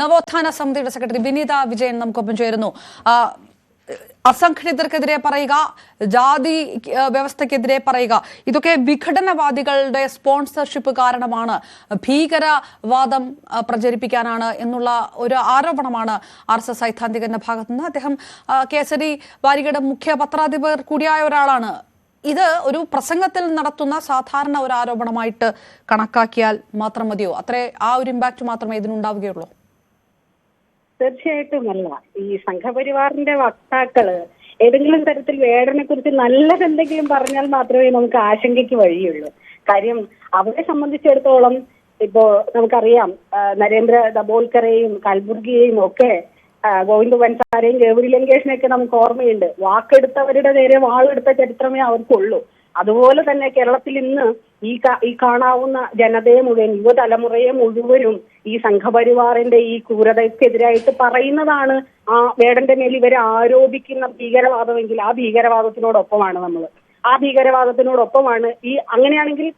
നവോത്ഥാന സമിതിയുടെ സെക്രട്ടറി വിനീത വിജയൻ നമുക്കൊപ്പം ചേരുന്നു. അസംഘടിതർക്കെതിരെ പറയുക ജാതി വ്യവസ്ഥക്കെതിരെ പറയുക ഇതൊക്കെ വിഘടനവാദികളുടെ സ്പോൺസർഷിപ്പ് കാരണമാണ് ഭീകരവാദം പ്രചരിപ്പിക്കാനാണ് എന്നുള്ള ഒരു ആരോപണമാണ് ആർ എസ് എസ് സൈദ്ധാന്തികന്റെ ഭാഗത്തുനിന്ന്. അദ്ദേഹം കേസരി വാരികയുടെ മുഖ്യ പത്രാധിപർ കൂടിയായ ഒരാളാണ്. ഇത് ഒരു പ്രസംഗത്തിൽ നടത്തുന്ന സാധാരണ ഒരു ആരോപണമായിട്ട് കണക്കാക്കിയാൽ മാത്രം മതിയോ? അത്രേ ആ ഒരു ഇമ്പാക്ട് മാത്രമേ ഇതിനുണ്ടാവുകയുള്ളൂ. തീർച്ചയായിട്ടും അല്ല. ഈ സംഘപരിവാറിന്റെ വക്താക്കൾ ഏതെങ്കിലും തരത്തിൽ വേടനെ കുറിച്ച് നല്ലതെന്തെങ്കിലും പറഞ്ഞാൽ മാത്രമേ നമുക്ക് ആശങ്കയ്ക്ക് വഴിയുള്ളൂ. കാര്യം അവരെ സംബന്ധിച്ചിടത്തോളം ഇപ്പോ നമുക്കറിയാം നരേന്ദ്ര ദബോൽക്കറേയും കൽബുർഗിയെയും ഒക്കെ ഗോവിന്ദ് വൻസാരെയും ഗൗരി ലങ്കേഷിനെയൊക്കെ നമുക്ക് ഓർമ്മയുണ്ട്. വാക്കെടുത്തവരുടെ നേരെ വാളെടുത്ത ചരിത്രമേ അവർക്കുള്ളൂ. അതുപോലെ തന്നെ കേരളത്തിൽ ഇന്ന് ഈ ഈ കാണാവുന്ന ജനതയെ മുഴുവൻ യുവതലമുറയെ മുഴുവനും ഈ സംഘപരിവാറിന്റെ ഈ ക്രൂരതയ്ക്കെതിരായിട്ട് പറയുന്നതാണ് ആ വേടന്റെ മേൽ ഇവരെ ആരോപിക്കുന്ന ഭീകരവാദമെങ്കിൽ ആ ഭീകരവാദത്തിനോടൊപ്പമാണ് നമ്മൾ. ആ ഭീകരവാദത്തിനോടൊപ്പമാണ് ഈ അങ്ങനെയാണെങ്കിൽ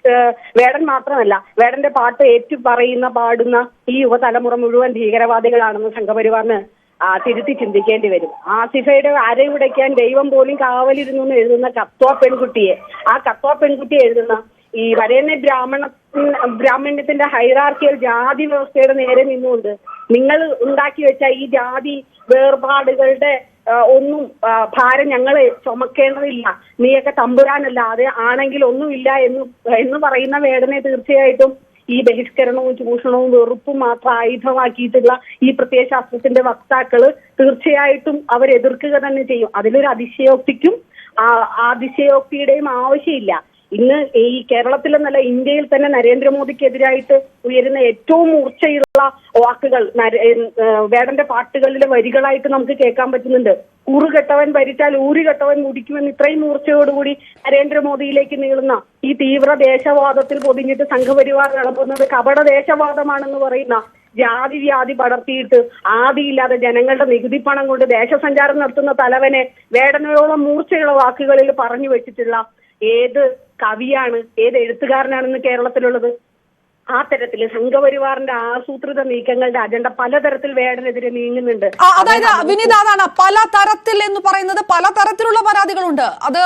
വേടൻ മാത്രമല്ല വേടന്റെ പാട്ട് ഏറ്റു പറയുന്ന പാടുന്ന ഈ യുവതലമുറ മുഴുവൻ ഭീകരവാദികളാണെന്ന് സംഘപരിവാറിന് തിരുത്തി ചിന്തിക്കേണ്ടി വരും. ആസിഫയുടെ അരയുടയ്ക്കാൻ ദൈവം പോലും കാവലിരുന്നു എന്ന് എഴുതുന്ന കത്വ പെൺകുട്ടിയെ. ആ കത്വ പെൺകുട്ടിയെ എഴുതുന്ന ഈ വരേണ്യ ബ്രാഹ്മണ ബ്രാഹ്മണ്യത്തിന്റെ ഹൈറാർക്കിയൽ ജാതി വ്യവസ്ഥയുടെ നേരെ നിന്നുകൊണ്ട് നിങ്ങൾ ഉണ്ടാക്കി വെച്ച ഈ ജാതി വേർപാടുകളുടെ ഒന്നും ഭാരം ഞങ്ങൾ ചുമക്കേണ്ടതില്ല. നീയൊക്കെ തമ്പുരാനല്ലാതെ ആണെങ്കിൽ ഒന്നുമില്ല എന്ന് എന്ന് പറയുന്ന വേദന തീർച്ചയായിട്ടും ഈ ബഹിഷ്കരണവും ചൂഷണവും വെറുപ്പും മാത്രം ആയുധമാക്കിയിട്ടുള്ള ഈ പ്രത്യയശാസ്ത്രത്തിന്റെ വക്താക്കൾ തീർച്ചയായിട്ടും അവരെതിർക്കുക തന്നെ ചെയ്യും. അതിലൊരു അതിശയോക്തിക്കും അതിശയോക്തിയുടെയും ആവശ്യമില്ല. ഇന്ന് ഈ കേരളത്തിലെന്നല്ല ഇന്ത്യയിൽ തന്നെ നരേന്ദ്രമോദിക്കെതിരായിട്ട് ഉയരുന്ന ഏറ്റവും മൂർച്ചയുള്ള വാക്കുകൾ വേടന്റെ പാട്ടുകളിലെ വരികളായിട്ട് നമുക്ക് കേൾക്കാൻ പറ്റുന്നുണ്ട്. ഊറുകെട്ടവൻ ഭരിച്ചാൽ ഊരുകെട്ടവൻ മുടിക്കുമെന്ന് ഇത്രയും മൂർച്ചയോടുകൂടി നരേന്ദ്രമോദിയിലേക്ക് നീളുന്ന ഈ തീവ്ര ദേശവാദത്തിൽ പൊതിഞ്ഞിട്ട് സംഘപരിവാർ നടത്തുന്നത് കപട ദേശവാദമാണെന്ന് പറയുന്ന ജാതി വ്യാധി പടർത്തിയിട്ട് ആദിയില്ലാതെ ജനങ്ങളുടെ നികുതി പണം കൊണ്ട് ദേശസഞ്ചാരം നടത്തുന്ന തലവനെ വേടനയോളം മൂർച്ചയുള്ള വാക്കുകളിൽ പറഞ്ഞു വെച്ചിട്ടുള്ള ഏത് കവിയാണ് ഏത് എഴുത്തുകാരനാണെന്ന് കേരളത്തിലുള്ളത്? ആ തരത്തിൽ സംഘപരിവാറിന്റെ ആസൂത്രിത നീക്കങ്ങളുടെ അജണ്ട പലതരത്തിൽ വേടനെതിരെ നീങ്ങുന്നുണ്ട്. അതായത് വിനീത അതാണ്. പല തരത്തിൽ എന്ന് പറയുന്നത് പല തരത്തിലുള്ള പരാതികളുണ്ട്. അത്.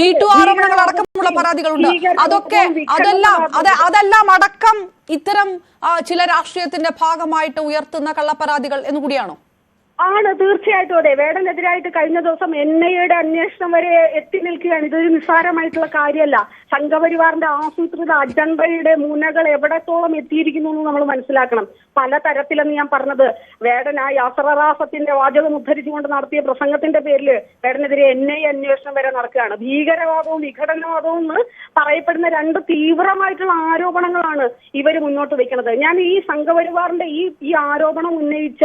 മീറ്റു ആരോപണങ്ങൾ അടക്കമുള്ള പരാതികളുണ്ട്. അതൊക്കെ അതെല്ലാം അത് അതെല്ലാം അടക്കം ഇത്തരം ചില രാഷ്ട്രീയത്തിന്റെ ഭാഗമായിട്ട് ഉയർത്തുന്ന കള്ളപ്പരാതികൾ എന്നുകൂടിയാണോ ആണ് തീർച്ചയായിട്ടും അതെ. വേടനെതിരായിട്ട് കഴിഞ്ഞ ദിവസം എൻ ഐയുടെ അന്വേഷണം വരെ എത്തി നിൽക്കുകയാണ്. ഇതൊരു നിസ്സാരമായിട്ടുള്ള കാര്യമല്ല. സംഘപരിവാറിന്റെ ആസൂത്രിത അജണ്ടയുടെ മുനകൾ എവിടത്തോളം എത്തിയിരിക്കുന്നു എന്ന് നമ്മൾ മനസ്സിലാക്കണം. പല തരത്തിലെന്ന് ഞാൻ പറഞ്ഞത് വേടൻ ആ വാചകം ഉദ്ധരിച്ചുകൊണ്ട് നടത്തിയ പ്രസംഗത്തിന്റെ പേരിൽ വേടനെതിരെ എൻ ഐ അന്വേഷണം വരെ നടക്കുകയാണ്. ഭീകരവാദവും വിഘടനവാദവും എന്ന് പറയപ്പെടുന്ന രണ്ട് തീവ്രമായിട്ടുള്ള ആരോപണങ്ങളാണ് ഇവർ മുന്നോട്ട് വെക്കുന്നത് ഞാൻ ഈ സംഘപരിവാറിന്റെ ഈ ഈ ആരോപണം ഉന്നയിച്ച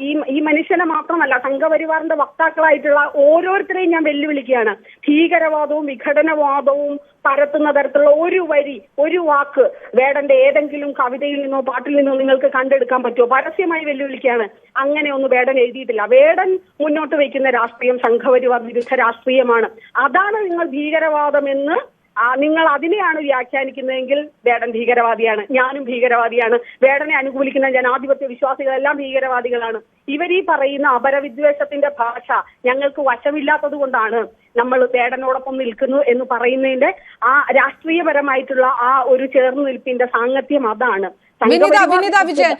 ഈ ഈ മനുഷ്യനെ മാത്രമല്ല സംഘപരിവാറിന്റെ വക്താക്കളായിട്ടുള്ള ഓരോരുത്തരെയും ഞാൻ വെല്ലുവിളിക്കുകയാണ്. ഭീകരവാദവും വിഘടനവാദവും പരത്തുന്ന തരത്തിലുള്ള ഒരു വരി ഒരു വാക്ക് വേടന്റെ ഏതെങ്കിലും കവിതയിൽ നിന്നോ പാട്ടിൽ നിന്നോ നിങ്ങൾക്ക് കണ്ടെടുക്കാൻ പറ്റുമോ? പരസ്യമായി വെല്ലുവിളിക്കുകയാണ്. അങ്ങനെ ഒന്നും വേടൻ എഴുതിയിട്ടില്ല. വേടൻ മുന്നോട്ട് വയ്ക്കുന്ന രാഷ്ട്രീയം സംഘപരിവാർ വിരുദ്ധ രാഷ്ട്രീയമാണ്. അതാണ് നിങ്ങൾ ഭീകരവാദമെന്ന് നിങ്ങൾ അതിനെയാണ് വ്യാഖ്യാനിക്കുന്നതെങ്കിൽ വേടൻ ഭീകരവാദിയാണ്. ഞാനും ഭീകരവാദിയാണ്. വേടനെ അനുകൂലിക്കുന്ന ജനാധിപത്യ വിശ്വാസികളെല്ലാം ഭീകരവാദികളാണ്. ഇവരീ പറയുന്ന അപരവിദ്വേഷത്തിന്റെ ഭാഷ ഞങ്ങൾക്ക് വശമില്ലാത്തത് കൊണ്ടാണ് നമ്മൾ വേടനോടൊപ്പം നിൽക്കുന്നു എന്ന് പറയുന്നതിന്റെ ആ രാഷ്ട്രീയപരമായിട്ടുള്ള ആ ഒരു ചേർന്ന് നിൽപ്പിന്റെ സാങ്കത്യം അതാണ്. വിനിത വിനിത വിജയൻ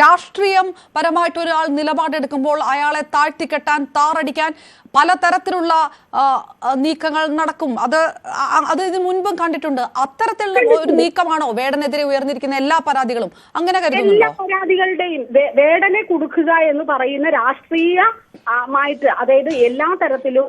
രാഷ്ട്രീയം പരമായിട്ട് ഒരാൾ നിലപാടെടുക്കുമ്പോൾ അയാളെ താഴ്ത്തിക്കെട്ടാൻ താറടിക്കാൻ പലതരത്തിലുള്ള നീക്കങ്ങൾ നടക്കും. അത് അത് ഇതിനു മുൻപും കണ്ടിട്ടുണ്ട്. അത്തരത്തിലുള്ള ഒരു നീക്കമാണോ വേടനെതിരെ ഉയർന്നിരിക്കുന്ന എല്ലാ പരാതികളും? അങ്ങനെ എല്ലാ കരുതുന്നുണ്ടോ പരാതികളുടെയും വേടനെ കൊടുക്കുക എന്ന് പറയുന്ന രാഷ്ട്രീയമായിട്ട് അതായത് എല്ലാ തരത്തിലും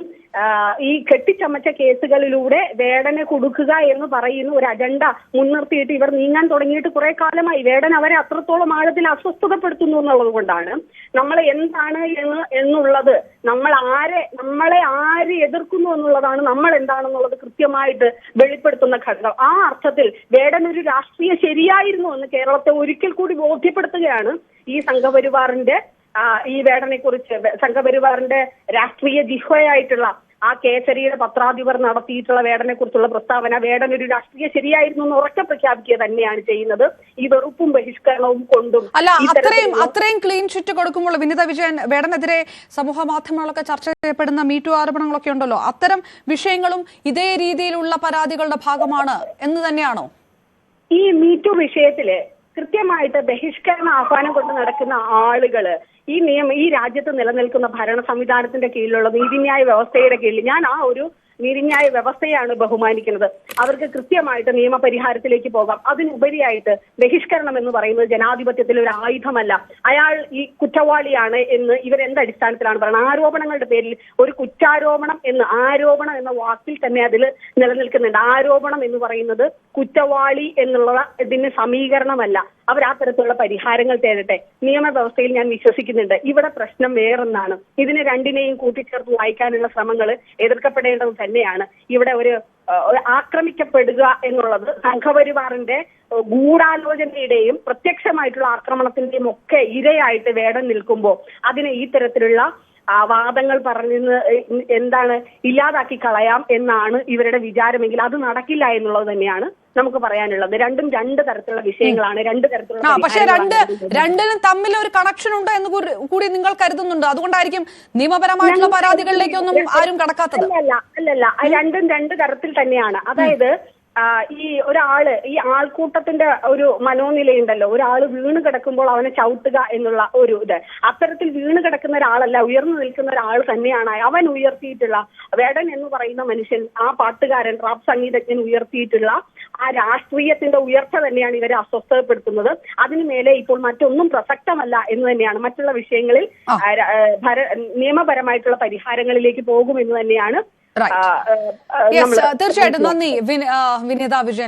ഈ കെട്ടിച്ചമച്ച കേസുകളിലൂടെ വേടനെ കൊടുക്കുക എന്ന് പറയുന്ന ഒരു അജണ്ട മുൻനിർത്തിയിട്ട് ഇവർ നീങ്ങാൻ തുടങ്ങിയിട്ട് കുറെ കാലമായി. വേടൻ അവരെ അത്രത്തോളം ആഴത്തിൽ അസ്വസ്ഥതപ്പെടുത്തുന്നു എന്നുള്ളത് കൊണ്ടാണ് നമ്മൾ എന്താണ് എന്ന് എന്നുള്ളത് നമ്മൾ ആരെ നമ്മളെ ആര് എതിർക്കുന്നു എന്നുള്ളതാണ് നമ്മൾ എന്താണെന്നുള്ളത് കൃത്യമായിട്ട് വെളിപ്പെടുത്തുന്ന ഘടകം. ആ അർത്ഥത്തിൽ വേടൻ ഒരു രാഷ്ട്രീയ ശരിയായിരുന്നു എന്ന് കേരളത്തെ ഒരിക്കൽ കൂടി ബോധ്യപ്പെടുത്തുകയാണ് ഈ സംഘപരിവാറിന്റെ ഈ വേടനെ കുറിച്ച് സംഘപരിവാറിന്റെ രാഷ്ട്രീയ ജിഹ്വയായിട്ടുള്ള ആ കേസരിയുടെ പത്രാധിപർ നടത്തിയിട്ടുള്ള വേടനെ കുറിച്ചുള്ള പ്രസ്താവന വേടൻ ഒരു രാഷ്ട്രീയ ശരിയായിരുന്നു എന്ന് ഉറക്കെ പ്രഖ്യാപിക്കുക തന്നെയാണ് ചെയ്യുന്നത്. ഈ വെറുപ്പും ബഹിഷ്കരണവും കൊണ്ടും അല്ല അത്രയും അത്രയും ക്ലീൻ ചിറ്റ് കൊടുക്കുമ്പോൾ വിനിത വിജയൻ വേടനെതിരെ സമൂഹ മാധ്യമങ്ങളൊക്കെ ചർച്ച ചെയ്യപ്പെടുന്ന മീറ്റു ആരോപണങ്ങളൊക്കെ ഉണ്ടല്ലോ. അത്തരം വിഷയങ്ങളും ഇതേ രീതിയിലുള്ള പരാതികളുടെ ഭാഗമാണ് എന്ന് തന്നെയാണോ? ഈ മീറ്റു വിഷയത്തിൽ കൃത്യമായിട്ട് ബഹിഷ്കരണ ആഹ്വാനം കൊണ്ട് നടക്കുന്ന ആളുകൾ ഈ നിയമം ഈ രാജ്യത്ത് നിലനിൽക്കുന്ന ഭരണ സംവിധാനത്തിന്റെ കീഴിലുള്ള നീതിന്യായ വ്യവസ്ഥയുടെ കീഴിൽ ഞാൻ ആ ഒരു നീതിന്യായ വ്യവസ്ഥയാണ് ബഹുമാനിക്കുന്നത്. അവർക്ക് കൃത്യമായിട്ട് നിയമപരിഹാരത്തിലേക്ക് പോകാം. അതിനുപരിയായിട്ട് ബഹിഷ്കരണം എന്ന് പറയുന്നത് ജനാധിപത്യത്തിൽ ഒരു ആയുധമല്ല. അയാൾ ഈ കുറ്റവാളിയാണ് എന്ന് ഇവരെന്ത് അടിസ്ഥാനത്തിലാണ് പറയുന്നത്? ആരോപണങ്ങളുടെ പേരിൽ ഒരു കുറ്റാരോപണം എന്ന് ആരോപണം എന്ന വാക്കിൽ തന്നെ അതിൽ നിലനിൽക്കുന്നുണ്ട്. ആരോപണം എന്ന് പറയുന്നത് കുറ്റവാളി എന്നുള്ള ഇതിന് സമീകരണമല്ല. അവർ ആ തരത്തിലുള്ള പരിഹാരങ്ങൾ തേടട്ടെ. നിയമവ്യവസ്ഥയിൽ ഞാൻ വിശ്വസിക്കുന്നുണ്ട്. ഇവിടെ പ്രശ്നം വേറൊന്നാണ്. ഇതിനെ രണ്ടിനെയും കൂട്ടിച്ചേർത്ത് വായിക്കാനുള്ള ശ്രമങ്ങൾ എതിർക്കപ്പെടേണ്ടത് തന്നെയാണ്. ഇവിടെ ഒരു ആക്രമിക്കപ്പെടുക എന്നുള്ളത് സംഘപരിവാറിന്റെ ഗൂഢാലോചനയുടെയും പ്രത്യക്ഷമായിട്ടുള്ള ആക്രമണത്തിന്റെയും ഒക്കെ ഇരയായിട്ട് വേടം നിൽക്കുമ്പോൾ അതിനെ ഈ തരത്തിലുള്ള ആ വാദങ്ങൾ പറഞ്ഞ് എന്താണ് ഇല്ലാതാക്കി കളയാം എന്നാണ് ഇവരുടെ വിചാരമെങ്കിൽ അത് നടക്കില്ല എന്നുള്ളത് തന്നെയാണ് നമുക്ക് പറയാനുള്ളത്. രണ്ടും രണ്ട് തരത്തിലുള്ള വിഷയങ്ങളാണ്. രണ്ട് തരത്തിലുള്ള പക്ഷെ രണ്ട് രണ്ടിനും തമ്മിൽ ഒരു കണക്ഷൻ ഉണ്ട് എന്ന് കൂടി- നിങ്ങൾ കരുതുന്നുണ്ട്. അതുകൊണ്ടായിരിക്കും നിയമപരമായിട്ടുള്ള പരാതികളിലേക്കൊന്നും ആരും കടക്കാത്തത്. അല്ലല്ല അല്ലല്ല. രണ്ടും രണ്ട് തരത്തിൽ തന്നെയാണ്. അതായത് ഈ ഒരാൾ ഈ ആൾക്കൂട്ടത്തിന്റെ ഒരു മനോനിലയുണ്ടല്ലോ. ഒരാൾ വീണ് കിടക്കുമ്പോൾ അവനെ ചവിട്ടുക എന്നുള്ള ഒരു ഇത്. അത്തരത്തിൽ വീണ് കിടക്കുന്ന ഒരാളല്ല ഉയർന്നു നിൽക്കുന്ന ഒരാൾ തന്നെയാണ് അവൻ ഉയർത്തിയിട്ടുള്ള വേടൻ എന്ന് പറയുന്ന മനുഷ്യൻ ആ പാട്ടുകാരൻ റാപ്പ് സംഗീതജ്ഞൻ ഉയർത്തിയിട്ടുള്ള ആ രാഷ്ട്രീയത്തിന്റെ ഉയർച്ച തന്നെയാണ് ഇവരെ അസ്വസ്ഥപ്പെടുത്തുന്നത്. അതിനു മേലെ ഇപ്പോൾ മറ്റൊന്നും പ്രസക്തമല്ല എന്ന് തന്നെയാണ്. മറ്റുള്ള വിഷയങ്ങളിൽ നിയമപരമായിട്ടുള്ള പരിഹാരങ്ങളിലേക്ക് പോകുമെന്ന് തന്നെയാണ് തീർച്ചയായിട്ടും. നന്ദി. വിനി- വിനീത വിജയൻ.